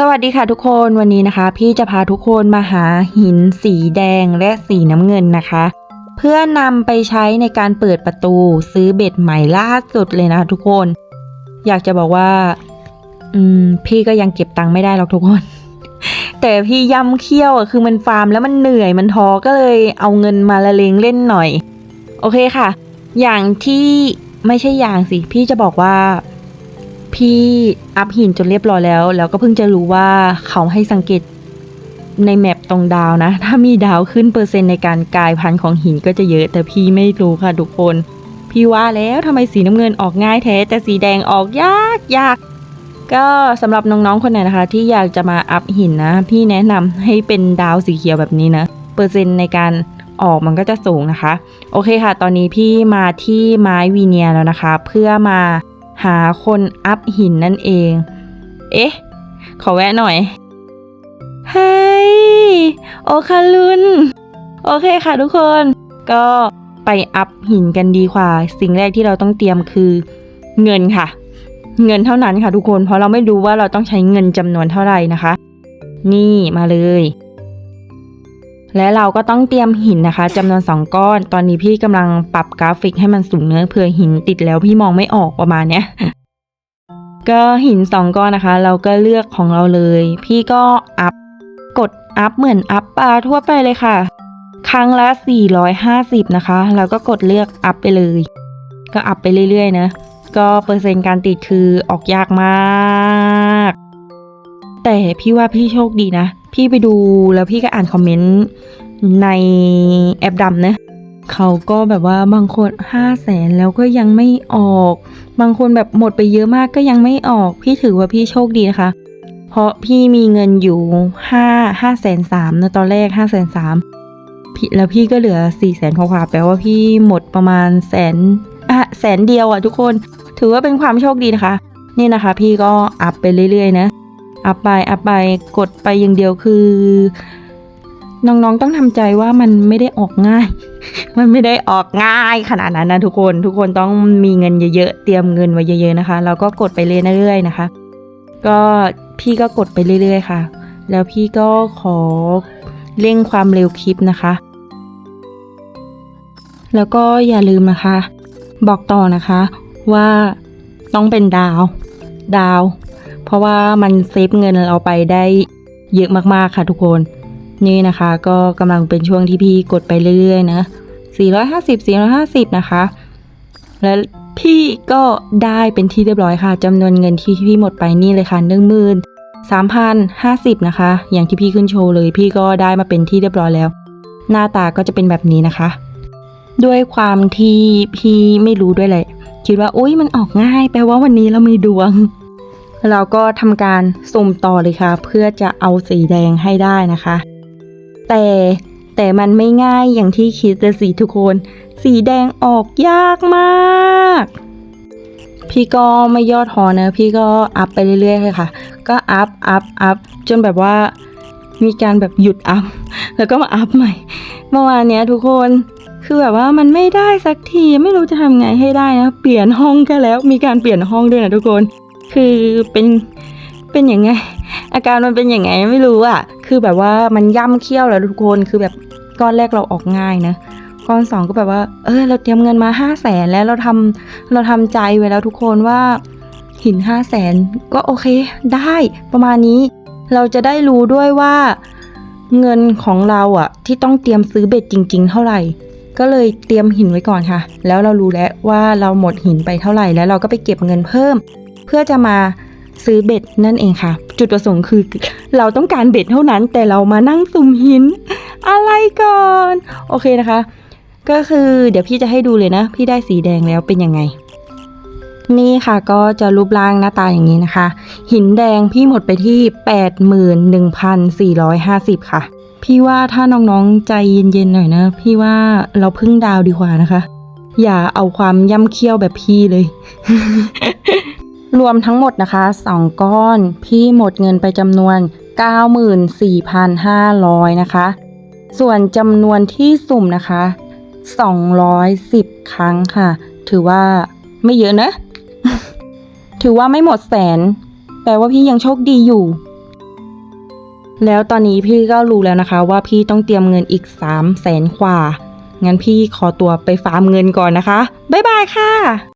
สวัสดีค่ะทุกคนวันนี้นะคะ พี่จะพาทุกคนมาหาหินสีแดงและสีน้ำเงินนะคะ เพื่อนำไปใช้ในการเปิดประตูซื้อเบ็ดใหม่ล่าสุดเลยนะคะทุกคน อยากจะบอกว่า อืม พี่ก็ยังเก็บตังค์ไม่ได้หรอกทุกคน แต่พี่ย่ำเคี่ยวอะคือมันฟาร์มแล้วมันเหนื่อยมันท้อก็เลยเอาเงินมาละเลงเล่นหน่อย โอเคค่ะ อย่างที่ไม่ใช่อย่างสิ พี่จะบอกว่า พี่อัพหินจนเรียบร้อยแล้ว แล้วก็เพิ่งจะรู้ว่าเขาให้สังเกตในแมปตรงดาวนะ ถ้ามีดาวขึ้นเปอร์เซ็นต์ในการกลายพันธุ์ของหินก็จะเยอะ แต่พี่ไม่รู้ค่ะทุกคน พี่ว่าแล้วทำไมสีน้ำเงินออกง่ายแท้ แต่สีแดงออกยากยากก็สำหรับน้องๆคนไหนนะคะ ที่อยากจะมาอัพหินนะ พี่แนะนำให้เป็นดาวสีเขียวแบบนี้นะ เปอร์เซ็นต์ในการออกมันก็จะสูงนะคะ โอเคค่ะ ตอนนี้พี่มาที่ไม้วีเนียแล้วนะคะ เพื่อมา หาคนอัพหินนั่นเอง เอ๊ะ ขอแวะหน่อย เฮ้ย โอคารุน โอเคค่ะทุกคน ก็ไปอัพหินกันดีกว่า สิ่งแรกที่เราต้องเตรียมคือ เงินค่ะ เงินเท่านั้นค่ะทุกคน เพราะเราไม่รู้ว่าเราต้องใช้เงินจำนวนเท่าไหร่นะคะ นี่มาเลย และเราก็ต้องเตรียมหินนะคะจำนวนสองก้อน ตอนนี้พี่กำลังปรับกราฟิกให้มันสูงเนื้อเผื่อหินติดแล้วพี่มองไม่ออกประมาณเนี้ยก็หินสองก้อนนะคะ เราก็เลือกของเราเลย พี่ก็อัพกดอัพเหมือนอัพปลาทั่วไปเลยค่ะ ครั้งละ 450 นะคะ แล้วก็กดเลือกอัพไปเลย ก็อัพไปเรื่อยๆนะ ก็เปอร์เซ็นต์การติดคือออกยากมาก แต่พี่ว่าพี่โชคดีนะ พี่ไปดูแล้วพี่ก็อ่านคอมเมนต์ในแอปดำนะเขาก็แบบว่าบางคนห้าแสนแล้วก็ยังไม่ออก บางคนแบบหมดไปเยอะมากก็ยังไม่ออก พี่ถือว่าพี่โชคดีนะคะ เพราะพี่มีเงินอยู่ห้าห้าแสนสามนะตอนแรกห้าแสนสามแล้วพี่ก็เหลือสี่แสนกว่าแปลว่าพี่หมดประมาณแสนอะแสนเดียวอะทุกคน ถือว่าเป็นความโชคดีนะคะ นี่นะคะ พี่ก็อัพไปเรื่อยๆนะ อัพไปอัพไปกดไปอย่างเดียวคือ น้องๆต้องทำใจว่ามันไม่ได้ออกง่าย มันไม่ได้ออกง่ายขนาดนั้นนะทุกคนทุกคนต้องมีเงินเยอะๆเตรียมเงินไว้เยอะ ๆนะคะ แล้วก็กดไปเรื่อยๆนะคะ ก็พี่ก็กดไปเรื่อย ๆ ค่ะ แล้วพี่ก็ขอเร่งความเร็วคลิปนะคะ แล้วก็อย่าลืมนะคะ บอกต่อนะคะว่าต้องเป็นดาว ดาว เพราะว่ามันเซฟเงินเราไปได้เยอะมากๆค่ะทุกคน นี่นะคะก็กำลังเป็นช่วงที่พี่กดไปเรื่อยๆนะ 450 450 นะคะ แล้วพี่ก็ได้เป็นที่เรียบร้อยค่ะจำนวนเงินที่พี่หมดไปนี่เลยค่ะหนึ่งหมื่นสามพันห้าสิบนะคะ อย่างที่พี่ขึ้นโชว์เลย พี่ก็ได้มาเป็นที่เรียบร้อยแล้ว หน้าตาก็จะเป็นแบบนี้นะคะ ด้วยความที่พี่ไม่รู้ด้วยแหละ คิดว่าอุ้ยมันออกง่าย แปลว่าวันนี้เรามีดวง เราก็ทำการสุ่มต่อเลยค่ะ เพื่อจะเอาสีแดงให้ได้นะคะ แต่แต่มันไม่ง่ายอย่างที่คิดเลยสิทุกคน สีแดงออกยากมาก พี่ก็ไม่ย่อท้อนะพี่ก็อัพไปเรื่อยๆเลยค่ะ ก็อัพอัพอัพจนแบบว่ามีการแบบหยุดอัพ แล้วก็มาอัพใหม่ เมื่อวานเนี้ยทุกคนคือแบบว่ามันไม่ได้สักทีไม่รู้จะทำไงให้ได้นะ เปลี่ยนห้องก็แล้วมีการเปลี่ยนห้องด้วยนะทุกคน คือเป็นเป็นอยังไง อาการมันเป็นอยังไงไม่รู้อะ คือแบบว่ามันย่ำเคี้ยวแล้วทุกคนคือแบบก้อนแรกเราออกง่ายนะก้อนสองก็แบบว่า เออเราเตรียมเงินมาห้าแสนแล้วเราทำเราทำใจไว้แล้วทุกคนว่าหินห้าแสนก็โอเคได้ประมาณนี้ เราจะได้รู้ด้วยว่าเงินของเราอะที่ต้องเตรียมซื้อเบ็ดจริง ๆ เท่าไหร่ ก็เลยเตรียมหินไว้ก่อนค่ะ แล้วเรารู้แล้วว่าเราหมดหินไปเท่าไหร่แล้วเราก็ไปเก็บเงินเพิ่ม เพื่อจะมาซื้อเบ็ดนั่นเองค่ะ จุดประสงค์คือเราต้องการเบ็ดเท่านั้น แต่เรามานั่งสุ่มหิน อะไรก่อน โอเคนะคะ ก็คือเดี๋ยวพี่จะให้ดูเลยนะ พี่ได้สีแดงแล้วเป็นยังไง นี่ค่ะก็จะรูปร่างหน้าตาอย่างนี้นะคะ หินแดงพี่หมดไปที่ 81,450 ค่ะ พี่ว่าถ้าน้องๆใจเย็นๆหน่อยนะ พี่ว่าเราพึ่งดาวดีกว่านะคะ อย่าเอาความย่ำเคี้ยวแบบพี่เลย รวมทั้งหมดนะคะ 2 ก้อน พี่หมดเงินไปจำนวน 94,500 นะคะ ส่วนจำนวนที่สุ่มนะคะ 210 ครั้งค่ะ ถือว่าไม่เยอะนะ ถือว่าไม่หมดแสน แปลว่าพี่ยังโชคดีอยู่ แล้วตอนนี้พี่ก็รู้แล้วนะคะ ว่าพี่ต้องเตรียมเงินอีก 3 0 0แสนกว่า งั้นพี่ขอตัวไปฟาร์มเงินก่อนนะคะ บ๊ายบายค่ะ